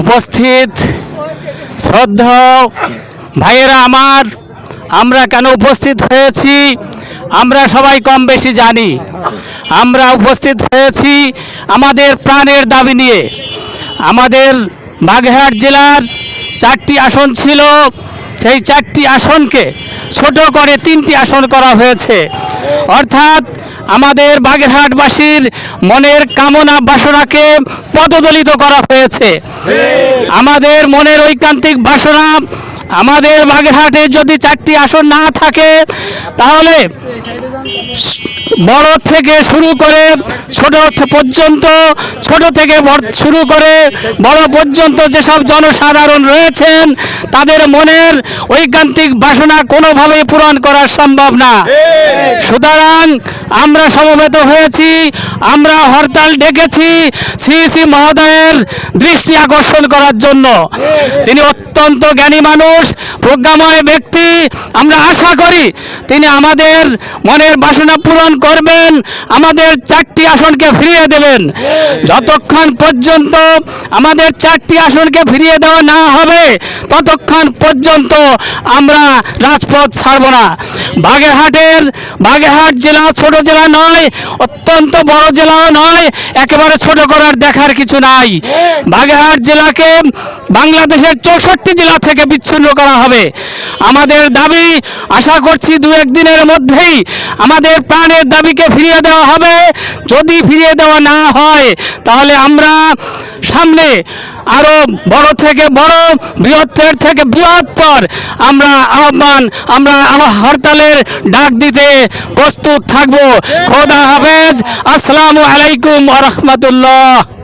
উপস্থিত। শ্রদ্ধা ভাইয়েরা আমার, আমরা কেন উপস্থিত হয়েছি? আমরা সবাই কম বেশি জানি। আমরা উপস্থিত হয়েছি আমাদের প্রাণের দাবি নিয়ে। আমাদের বাগেরহাট জেলার চারটি আসন ছিল। সেই চারটি আসনকে ছোট করে তিনটি আসন করা হয়েছে। অর্থাৎ আমাদের বাগেরহাটবাসীর মনের কামনা বাসনাকে পদদলিত করা হয়েছে। আমাদের মনের ঐকান্তিক বাসনা আমাদের বাগেরহাটে যদি চারটি আসন না থাকে, তাহলে বড় থেকে শুরু করে ছোট পর্যন্ত, ছোট থেকে শুরু করে বড় পর্যন্ত যেসব জনসাধারণ রয়েছেন, তাদের মনের ঐকান্তিক বাসনা কোনোভাবেই পূরণ করা সম্ভব না। সুতরাং আমরা সমবেত হয়েছি আমরা হরতাল ডেকেছি শ্রী মহোদয়ের দৃষ্টি আকর্ষণ করার জন্য। তিনি অত্যন্ত জ্ঞানী মানুষ, প্রজ্ঞাময় ব্যক্তি। আমরা আশা করি তিনি আমাদের মনের বাসনা পূরণ করবেন, আমাদের চারটি আসনকে ফিরিয়ে দেবেন। যতক্ষণ পর্যন্ত আমাদের চারটি আসনকে ফিরিয়ে দেওয়া না হবে, ততক্ষণ পর্যন্ত আমরা রাজপথ ছাড়ব না। বাগেরহাটের, বাগেরহাট জেলা ছোট জেলা নয়, অত্যন্ত বড় জেলাও নয়, একেবারে ছোট করার দেখার কিছু নাই। বাগেরহাট জেলাকে বাংলাদেশের চৌষট্টি জেলা থেকে বিচ্ছিন্ন করা হবে। আমাদের দাবি, আশা করছি দু একদিনের মধ্যেই আমাদের প্রাণের দাবিকে ফিরিয়ে দেওয়া হবে। যদি ফিরিয়ে দেওয়া না হয়, তাহলে আমরা সামনে আরও বড় থেকে বড়, বৃহত্তর থেকে বৃহত্তর। আমরা আহ্বান, আমরা হরতালের ডাক দিতে প্রস্তুত থাকব। খোদা হাফেজ। আসসালামু আলাইকুম রহমতুল্লাহ।